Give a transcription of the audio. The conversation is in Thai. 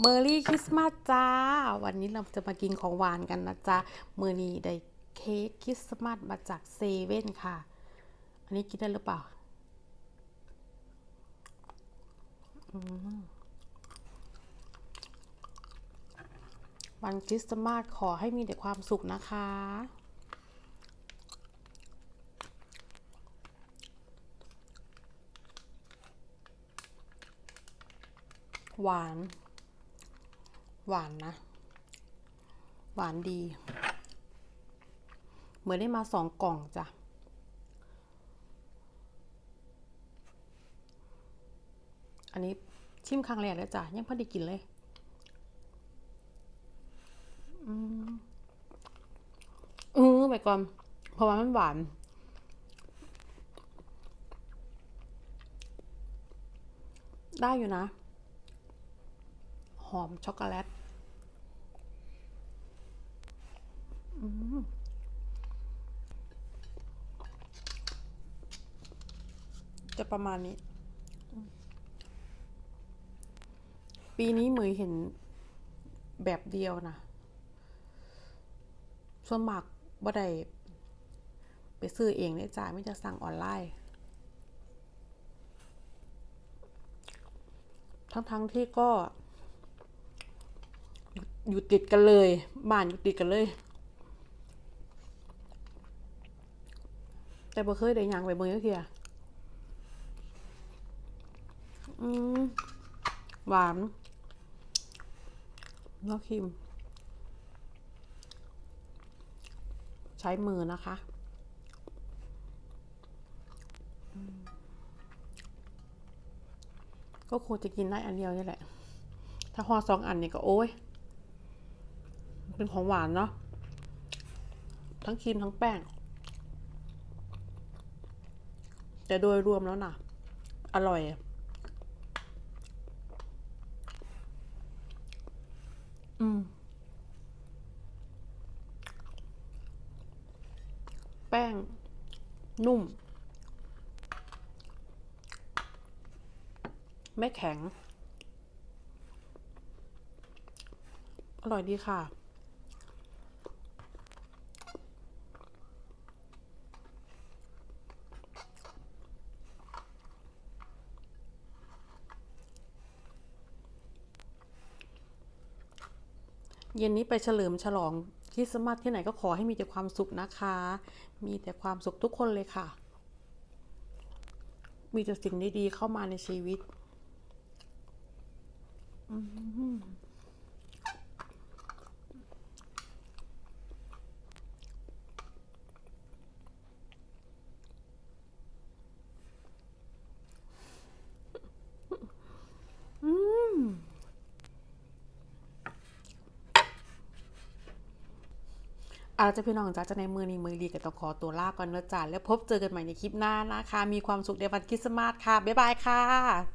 เมอรี่คริสต์มาสจ้า วันนี้เราจะมากินของหวานกันนะจ๊ะมือนี้ได้เค้กคริสต์มาสมาจากเซเว่นค่ะ อันนี้กินได้หรือเปล่าอืวันคริสต์มาสขอให้มีแต่ความสุขนะคะ หวาน หวานนะ หวานดี เหมือนได้มาสองกล่องจ้ะอันนี้ชิมครั้งแรกแล้วจ้ะยังพอด้กินเลยอืมเออไปก่อนเพราะว่ามันหวาน ได้อยู่นะ อมช็อกโกแลตจะประมาณนี้ ปีนี้เหมยเห็นแบบเดียวนะส่วนมากบ่ได้ไปซื้อเองได้จ่ายไม่จะสั่งออนไลน์ ทั้งๆทที่ก็ อยู่ติดกันเลย บ้านอยู่ติดกันเลย แต่บ่เคยได้ยังไปเบิ่งเทียอืมหวานแล้วครีมใช้มือนะคะก็คงจะกินได้อันเดียวนี่แหละ ถ้าห่อสองอันนี่ก็โอ้ย เป็นของหวานเนาะทั้งครีมทั้งแป้ง แต่โดยรวมแล้วนะอร่อย อืม แป้ง นุ่ม ไม่แข็ง อร่อยดีค่ะ เย็นนี้ไปเฉลิมฉลองคริสต์มาสที่ไหนก็ขอให้มีแต่ความสุขนะคะ มีแต่ความสุขทุกคนเลยค่ะ มีแต่สิ่งดีๆเข้ามาในชีวิต อืม เอาจะพี่น้องจ้าจะในมือนี้มือดีกับต้องขอตัวลาก่อนเนอะจ้าแล้วพบเจอกันใหม่ในคลิปหน้านะคะ มีความสุขในวันคริสต์มาสค่ะ บ๊ายบายค่ะ